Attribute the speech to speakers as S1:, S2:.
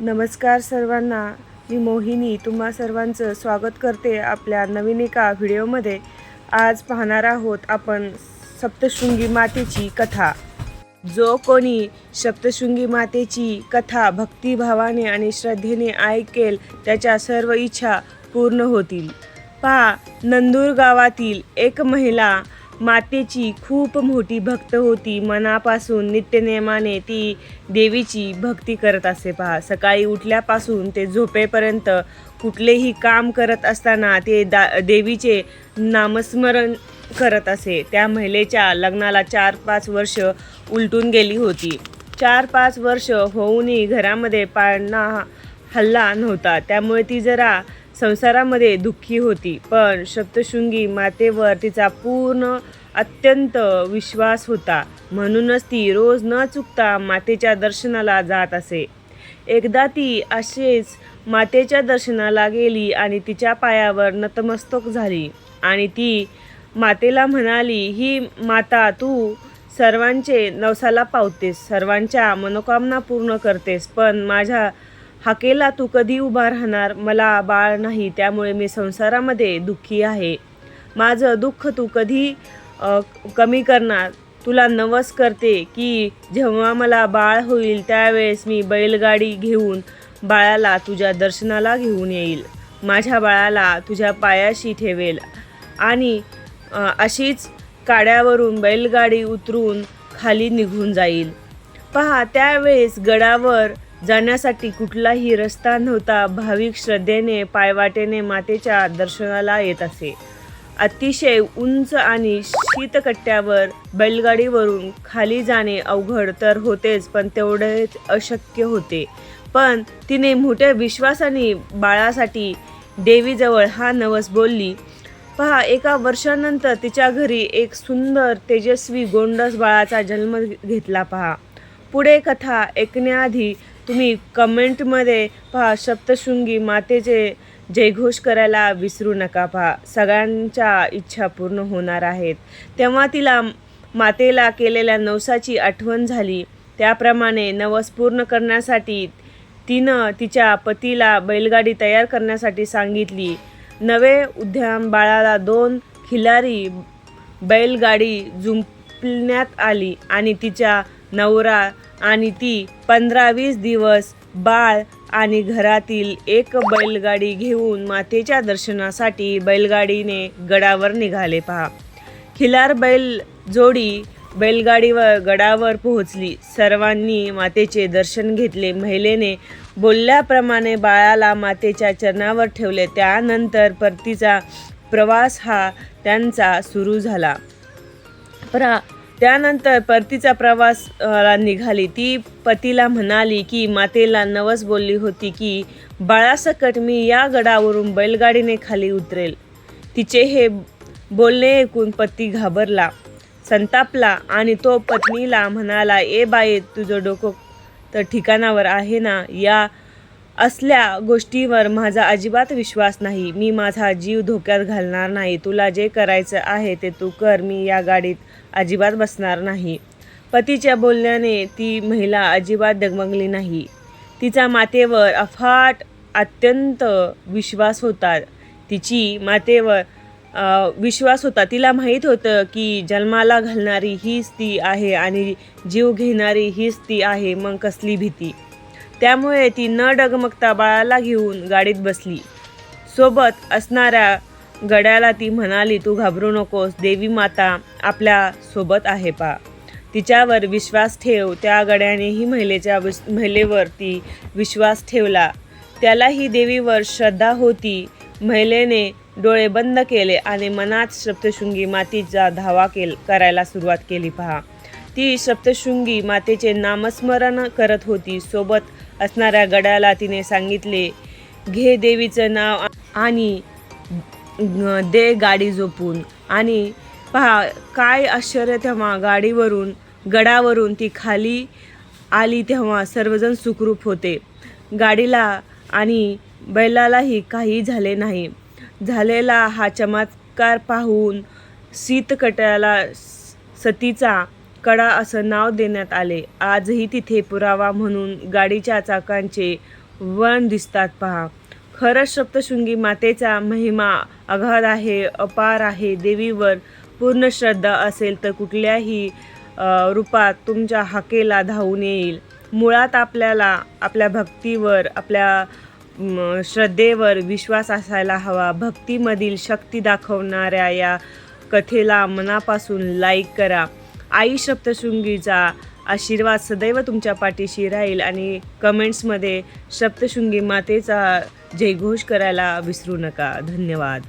S1: नमस्कार सर्वांना. मी मोहिनी. तुम्हा सर्वांचं स्वागत करते आपल्या नवीन एका व्हिडिओमध्ये. आज पाहणार आहोत आपण सप्तशृंगी मातेची कथा. जो कोणी सप्तशृंगी मातेची कथा भक्तिभावाने आणि श्रद्धेने ऐकेल त्याच्या सर्व इच्छा पूर्ण होतील. पहा नंदूर गावातील एक महिला मातेची खूप मोठी भक्त होती. मनापासून नित्यनेमाने ती देवीची भक्ती करत असे पहा. सकाळी उठल्यापासून ते झोपेपर्यंत कुठलेही काम करत असताना ते दा देवीचे नामस्मरण करत असे. त्या महिलेच्या लग्नाला चार पाच वर्ष उलटून गेली होती. चार पाच वर्ष होऊनही घरामध्ये पाळणा हल्ला नव्हता. त्यामुळे ती जरा संसारामध्ये दुःखी होती पण सप्तशृंगी मातेवर तिचा पूर्ण अत्यंत विश्वास होता. म्हणूनच ती रोज न चुकता मातेच्या दर्शनाला जात असे. एकदा ती असेच मातेच्या दर्शनाला गेली आणि तिच्या पायावर नतमस्तक झाली आणि ती मातेला म्हणाली ही माता तू सर्वांचे नवसाला पावतेस सर्वांच्या मनोकामना पूर्ण करतेस पण माझ्या हाकेला तू कधी उभा राहणार? मला बाळ नाही त्यामुळे मी संसारामध्ये दुःखी आहे. माझं दुःख तू कधी कमी करणार? तुला नवस करते की जेव्हा मला बाळ होईल त्यावेळेस मी बैलगाडी घेऊन बाळाला तुझ्या दर्शनाला घेऊन येईल. माझ्या बाळाला तुझ्या पायाशी ठेवेल. आणि अशीच काड्यावरून बैलगाडी उतरून खाली निघून जाईल. पहा त्यावेळेस गडावर जाण्यासाठी कुठलाही रस्ता नव्हता. भाविक श्रद्धेने पायवाटेने मातेच्या दर्शनाला येत असे. अतिशय उंच आणि शीतकट्ट्यावर बैलगाडीवरून खाली जाणे अवघड तर होतेच पण तेवढेच अशक्य होते. पण तिने मोठ्या विश्वासाने बाळासाठी देवीजवळ हा नवस बोलली पहा एका वर्षानंतर तिच्या घरी एक सुंदर तेजस्वी गोंडस बाळाचा जन्म घेतला पहा. पुढे कथा ऐकण्याआधी तुम्ही कमेंटमध्ये पहा सप्तशृंगी मातेचे जयघोष करायला विसरू नका पहा. सगळ्यांच्या इच्छा पूर्ण होणार आहेत. तेव्हा तिला मातेला केलेल्या नवसाची आठवण झाली. त्याप्रमाणे नवस पूर्ण करण्यासाठी तिनं तिच्या पतीला बैलगाडी तयार करण्यासाठी सांगितली. नवे उद्यान बाळाला दोन खिलारी बैलगाडी जुंपण्यात आली आणि तिच्या नवरा आणि ती पंधरा वीस दिवस बाळ आणि घरातील एक बैलगाडी घेऊन मातेच्या दर्शनासाठी बैलगाडीने गडावर निघाले पहा. खिलार बैल जोडी बैलगाडीवर गडावर पोहोचली. सर्वांनी मातेचे दर्शन घेतले. महिलेने बोलल्याप्रमाणे बाळाला मातेच्या चरणावर ठेवले. त्यानंतर परतीचा प्रवास हा त्यांचा सुरू झाला. प्रा त्यानंतर परतीचा प्रवास निघाली. ती पतीला म्हणाली की मातेला नवस बोलली होती की बाळासकट मी या गडावरून बैलगाडीने खाली उतरेल. तिचे हे बोलणे ऐकून पती घाबरला संतापला आणि तो पत्नीला म्हणाला ए बाई तुझं डोकं तर ठिकाणावर आहे ना या असल्या गोष्टीवर माझा अजिबात विश्वास नाही. मी माझा जीव धोक्यात घालणार नाही. तुला जे करायचं आहे ते तू कर. मी या गाडीत अजिबात बसणार नाही. पतीच्या बोलण्याने ती महिला अजिबात डगमगली नाही. तिचा मातेवर अफाट अत्यंत विश्वास होता. तिची मातेवर विश्वास होता. तिला माहीत होतं की जन्माला घालणारी हीच ती आहे आणि जीव घेणारी हीच ती आहे. मग कसली भीती? त्यामुळे ती न डगमगता बाळाला घेऊन गाडीत बसली. सोबत असणाऱ्या गड्याला ती म्हणाली तू घाबरू नकोस देवी माता आपल्यासोबत आहे पा. तिच्यावर विश्वास ठेव. त्या गड्यानेही महिलेच्या विस महिलेवर ती विश्वास ठेवला. त्यालाही देवीवर श्रद्धा होती. महिलेने डोळे बंद केले आणि मनात सप्तशृंगी मातीचा धावा केल करायला सुरुवात केली पहा. ती सप्तशृंगी मातेचे नामस्मरण करत होती. सोबत असणाऱ्या गडाला तिने सांगितले घे देवीचं नाव आणि दे गाडी झोपून. आणि पहा काय आश्चर्य तेव्हा गाडीवरून गडावरून ती खाली आली तेव्हा सर्वजण सुखरूप होते. गाडीला आणि बैलालाही काही झाले नाही. झालेला हा चमत्कार पाहून शीतकट्याला सतीचा कडा असं नाव देण्यात आले. आजही तिथे पुरावा म्हणून गाडीच्या चाकांचे वन दिसतात पहा. खरंच सप्तशृंगी मातेचा महिमा अगाध आहे अपार आहे. देवीवर पूर्ण श्रद्धा असेल तर कुठल्याही रूपात तुमच्या हाकेला धावून येईल. मुळात आपल्याला आपल्या भक्तीवर आपल्या श्रद्धेवर विश्वास असायला हवा. भक्तीमधील शक्ती दाखवणाऱ्या या कथेला मनापासून लाईक करा. आई सप्तशृंगीचा आशीर्वाद सदैव तुमच्या पाठीशी राहील आणि कमेंट्समध्ये सप्तशृंगी मातेचा जयघोष करायला विसरू नका. धन्यवाद.